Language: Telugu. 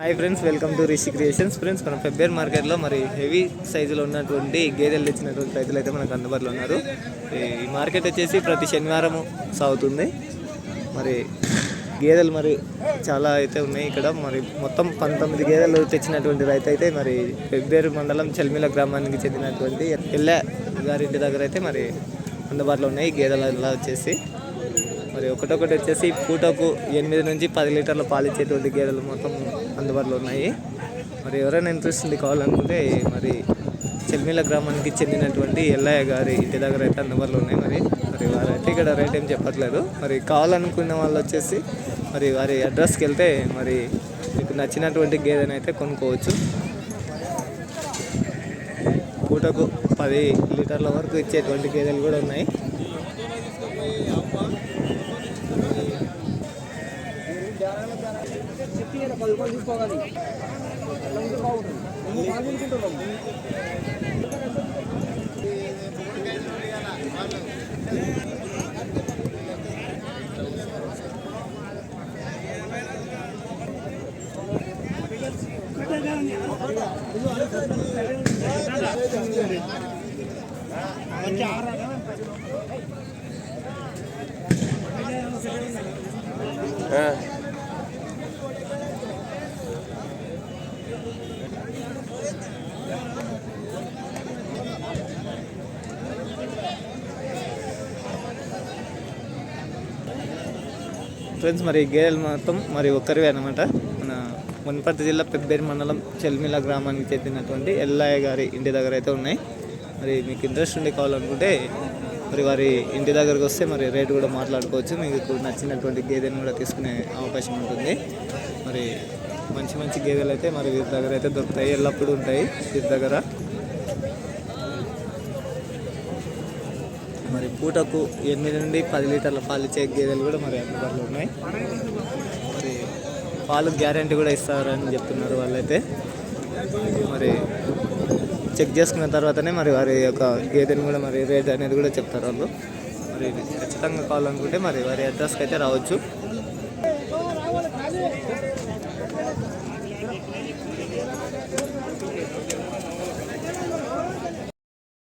Hi friends welcome to Rishi creations friends మన ఫెబ్రవరి మార్కెట్లో మరి హెవీ సైజులో ఉన్నటువంటి గేదెలు తెచ్చినటువంటి రైతులు అయితే మనకు అందుబాటులో ఉన్నారు. ఈ మార్కెట్ వచ్చేసి ప్రతి శనివారం సాగుతుంది. మరి గేదెలు మరి చాలా అయితే ఉన్నాయి ఇక్కడ. మరి మొత్తం పంతొమ్మిది గేదెలు తెచ్చినటువంటి రైతు అయితే మరి పెబ్బేరు మండలం చెల్మిల గ్రామానికి చెందినటువంటి ఎల్ల గారింటి దగ్గర అయితే మరి అందుబాటులో ఉన్నాయి గేదెల వచ్చేసి. మరి ఒకటొకటి వచ్చేసి పూటకు ఎనిమిది నుంచి పది లీటర్ల పాలు ఇచ్చేటువంటి గేదెలు మొత్తం అందుబాటులో ఉన్నాయి. మరి ఎవరైనా ఇంట్రెస్ట్ ఉంది కావాలనుకుంటే మరి చెల్మిల గ్రామానికి చెందినటువంటి ఎల్లయ్య గారి ఇంటి దగ్గర అయితే అందుబాటులో ఉన్నాయి. మరి మరి వారైతే ఇక్కడ రేట్ ఏం చెప్పట్లేదు. మరి కావాలనుకున్న వాళ్ళు వచ్చేసి మరి వారి అడ్రస్కి వెళ్తే మరి మీకు నచ్చినటువంటి గేదెని అయితే కొనుక్కోవచ్చు. పూటకు పది లీటర్ల వరకు ఇచ్చేటువంటి గేదెలు కూడా ఉన్నాయి. పది రూపాయలు తీసుకోవాలి Yeah. ఫ్రెండ్స్ మరి గేదెలు మొత్తం మరి ఒక్కరివే అనమాట మన మున్పర్తి జిల్లా పెబ్బేరి మండలం చెల్మిల గ్రామానికి చెందినటువంటి ఎల్లయ్య గారి ఇంటి దగ్గర అయితే ఉన్నాయి. మరి మీకు ఇంట్రెస్ట్ ఉండి కావాలనుకుంటే మరి వారి ఇంటి దగ్గరకు వస్తే మరి రేటు కూడా మాట్లాడుకోవచ్చు. మీకు నచ్చినటువంటి గేదెను కూడా తీసుకునే అవకాశం ఉంటుంది. మరి మంచి మంచి గేదెలు అయితే మరి వీరి దగ్గర అయితే దొరుకుతాయి. ఎల్లప్పుడూ ఉంటాయి వీరి దగ్గర. మరి పూటకు ఎనిమిది నుండి పది లీటర్ల పాలు ఇచ్చే గేదెలు కూడా మరి అందుబాటులో ఉన్నాయి. మరి పాలు గ్యారంటీ కూడా ఇస్తారని చెప్తున్నారు వాళ్ళైతే. మరి చెక్ చేసుకున్న తర్వాతనే మరి వారి యొక్క గేదెని కూడా మరి రేట్ అనేది కూడా చెప్తారు వాళ్ళు. మరి ఖచ్చితంగా కావాలనుకుంటే మరి వారి అడ్రస్కి అయితే రావచ్చు.